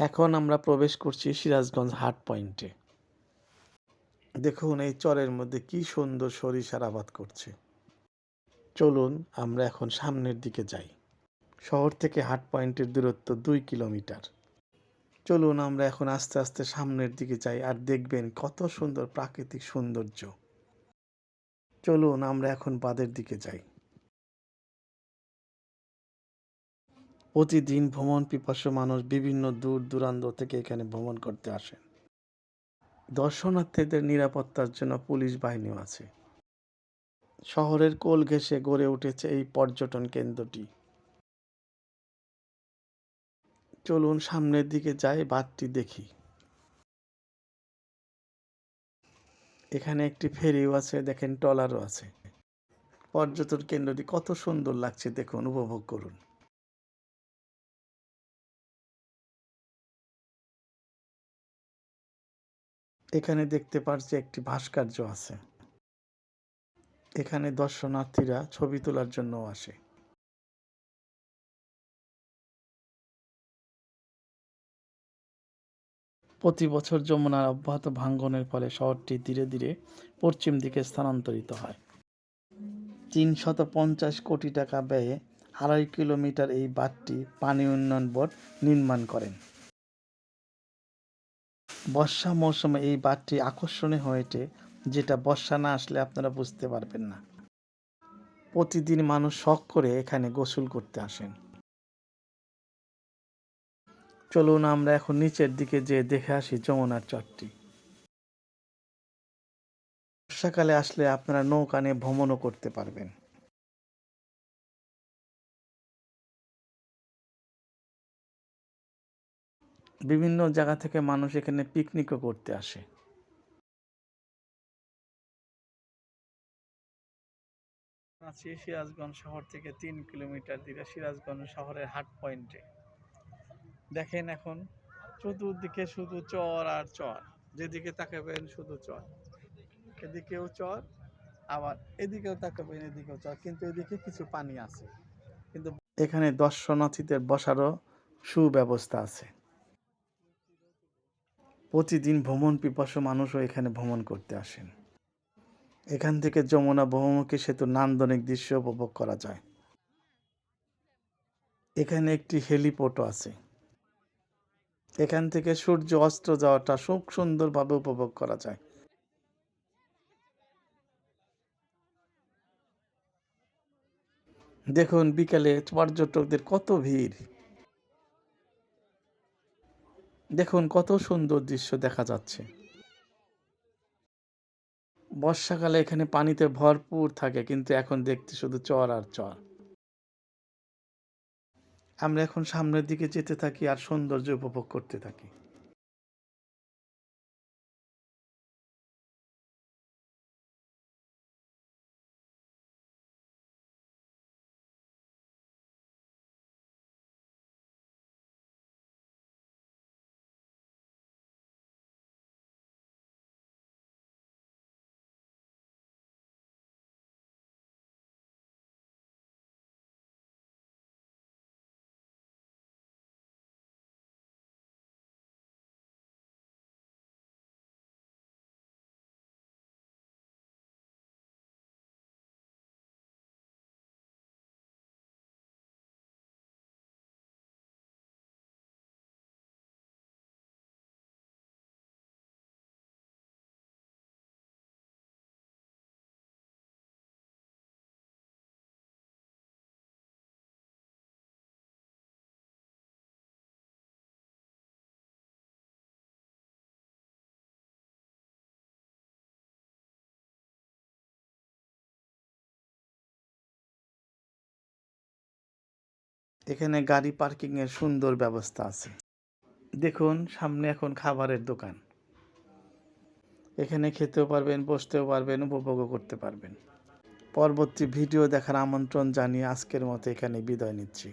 এখন আমরা প্রবেশ করছি সিরাজগঞ্জ হাট পয়েন্টে। দেখুন এই চরের মধ্যে কি সুন্দর সরিষার আবাদ করছে। চলুন আমরা এখন সামনের দিকে যাই। শহর থেকে হাট পয়েন্টের দূরত্ব দুই কিলোমিটার। চলুন আমরা এখন আস্তে আস্তে সামনের দিকে যাই আর দেখবেন কত সুন্দর প্রাকৃতিক সৌন্দর্য। চলুন আমরা এখন বাদের দিকে যাই। প্রতিদিন ভ্রমণ পিপাসু মানুষ বিভিন্ন দূর দূরান্ত থেকে এখানে ভ্রমণ করতে আসেন। দর্শনার্থীদের নিরাপত্তার জন্য পুলিশ বাহিনীও আছে। শহরের কোল ঘেঁষে গড়ে উঠেছে এই পর্যটন কেন্দ্রটি। চলুন সামনের দিকে যাই বাঁধটি দেখি। এখানে একটি ফেরিও আছে, দেখেন ট্রলারও আছে। পর্যটন কেন্দ্রটি কত সুন্দর লাগছে, দেখুন, উপভোগ করুন। এখানে দেখতে পারছি একটি ভাস্কর্য আছে। এখানে দর্শনার্থীরা ছবি তোলার জন্য আসে। প্রতি বছর যমুনার অব্যাহত ভাঙ্গনের ফলে শহরটি ধীরে ধীরে পশ্চিম দিকে স্থানান্তরিত হয়। তিনশত পঞ্চাশ কোটি টাকা ব্যয়ে আড়াই কিলোমিটার এই বাঁধটি পানি উন্নয়ন বোর্ড নির্মাণ করেন। বর্ষা মৌসুমে এই বাঁধটি আকর্ষণীয় হয়ে ওঠে, যেটা বর্ষা না আসলে আপনারা বুঝতে পারবেন না। প্রতিদিন মানুষ শখ করে এখানে গোসল করতে আসেন। চলুন আমরা এখন নিচের দিকে যেয়ে দেখে আসি যমুনার চরটি। বর্ষাকালে আসলে আপনারা নৌকা নিয়ে ভ্রমণও করতে পারবেন। বিভিন্ন জায়গা থেকে মানুষ এখানে পিকনিকও করতে আসে। আছি সিরাজগঞ্জ শহর থেকে তিন কিলোমিটার দূরে সিরাজগঞ্জ শহরের হাট পয়েন্টে দেখেন এখন চতুর্দিকে শুধু চর আর চর। যেদিকে তাকাবেন শুধু চর। এদিকেও চর আবার এদিকেও তাকাবেন এদিকেও চর। কিন্তু এদিকে কিছু পানি আছে। কিন্তু এখানে দর্শনার্থীদের বসারও সুব্যবস্থা আছে। প্রতিদিন ভ্রমণ পিপাসু মানুষও এখানে ভ্রমণ করতে আসেন। এখান থেকে যমুনা বহুমুখী সেতু নান্দনিক দৃশ্য উপভোগ করা যায়। এখানে একটি হেলিপোর্টও আছে। এখান থেকে সূর্য অস্ত যাওয়াটা খুব সুন্দরভাবে উপভোগ করা যায়। দেখুন বিকালে পর্যটকদের কত ভিড়। দেখুন, কত সুন্দর দৃশ্য দেখা যাচ্ছে। বর্ষাকালে এখানে পানিতে ভরপুর থাকে, কিন্তু এখন দেখতে শুধু চর আর চর। আমরা এখন সামনের দিকে যেতে থাকি আর সৌন্দর্য উপভোগ করতে থাকি। এখানে গাড়ি পার্কিং এর সুন্দর ব্যবস্থা আছে। দেখুন, সামনে এখন খাবারের দোকান। এখানে খেতেও পারবেন, বসতেও পারবেন, উপভোগও করতে পারবেন। পরবর্তী ভিডিও দেখার আমন্ত্রণ জানিয়ে আজকের মতো এখানে বিদায় নিচ্ছি।